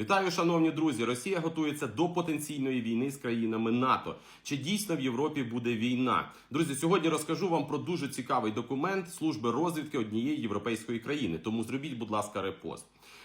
Вітаю, шановні друзі. Росія готується до потенційної війни з країнами НАТО. Чи дійсно в Європі буде війна? Друзі, сьогодні розкажу вам про дуже цікавий документ служби розвідки однієї європейської країни. Тому зробіть, будь ласка, репост.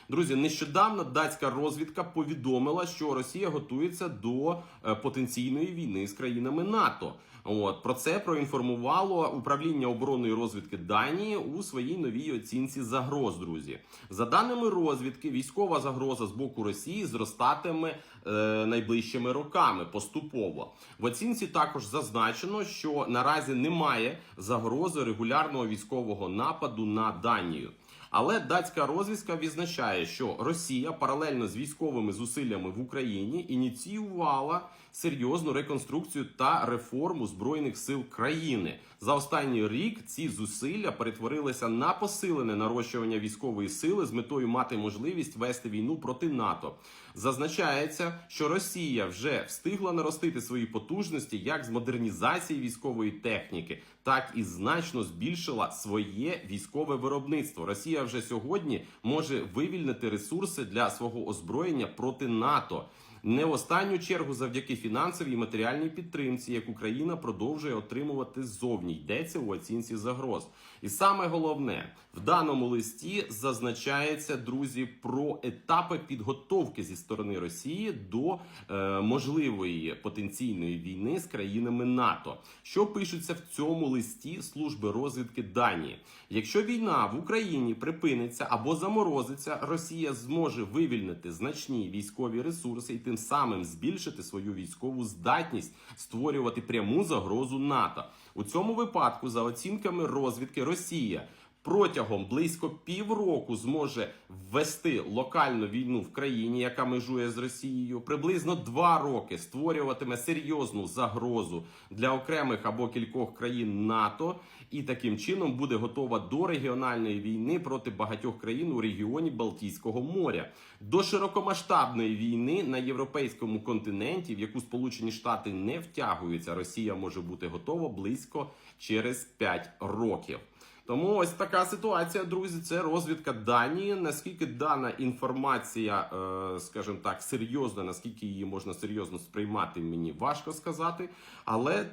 Друзі, нещодавно датська розвідка повідомила, що Росія готується до е, потенційної війни з країнами НАТО. От про це проінформувало управління оборонної розвідки Данії у своїй новій оцінці загроз. Друзі, за даними розвідки, військова загроза з боку Росії зростатиме е, найближчими роками поступово. В оцінці також зазначено, що наразі немає загрози регулярного військового нападу на Данію. Але датська розвідка відзначає, що Росія паралельно з військовими зусиллями в Україні ініціювала серйозну реконструкцію та реформу збройних сил країни. За останній рік ці зусилля перетворилися на посилене нарощування військової сили з метою мати можливість вести війну проти НАТО. Зазначається, що Росія вже встигла наростити свої потужності як з модернізації військової техніки, так і значно збільшила своє військове виробництво. Росія вже сьогодні може вивільнити ресурси для свого озброєння проти НАТО. Не останню чергу завдяки фінансовій і матеріальній підтримці, як Україна продовжує отримувати ззовні, йдеться у оцінці загроз. І саме головне в даному листі зазначається друзі про етапи підготовки зі сторони Росії до е, можливої потенційної війни з країнами НАТО. Що пишеться в цьому листі служби розвідки Данії? Якщо війна в Україні припиниться або заморозиться, Росія зможе вивільнити значні військові ресурси і тим самим збільшити свою військову здатність створювати пряму загрозу НАТО. У цьому випадку, за оцінками розвідки, Росія. Протягом близько півроку зможе ввести локальну війну в країні, яка межує з Росією, приблизно два роки створюватиме серйозну загрозу для окремих або кількох країн НАТО, і таким чином буде готова до регіональної війни проти багатьох країн у регіоні Балтійського моря, до широкомасштабної війни на європейському континенті, в яку Сполучені Штати не втягуються. Росія може бути готова близько через 5 років. Тому ось така ситуація, друзі. Це розвідка Данії. Наскільки дана інформація, е, скажімо так, серйозна, наскільки її можна серйозно сприймати, мені важко сказати. Але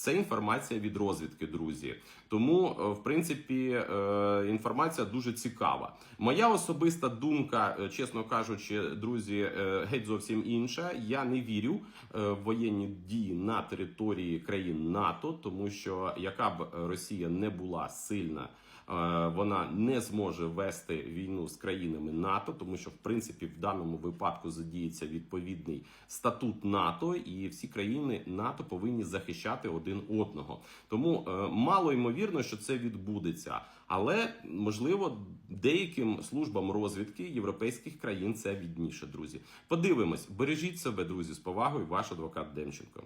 це інформація від розвідки, друзі. Тому, е, в принципі, е, інформація дуже цікава. Моя особиста думка, е, чесно кажучи, друзі, геть зовсім інша. Я не вірю в воєнні дії на території країн НАТО, тому що яка б Росія не була сильна. Е, Вона не зможе вести війну з країнами НАТО, тому що в принципі в даному випадку задіється відповідний статут НАТО, і всі країни НАТО повинні захищати один одного. Тому е, мало ймовірно, що це відбудеться, але можливо деяким службам розвідки європейських країн це відніше, друзі. Подивимось, бережіть себе, друзі, з повагою, ваш адвокат Демченко.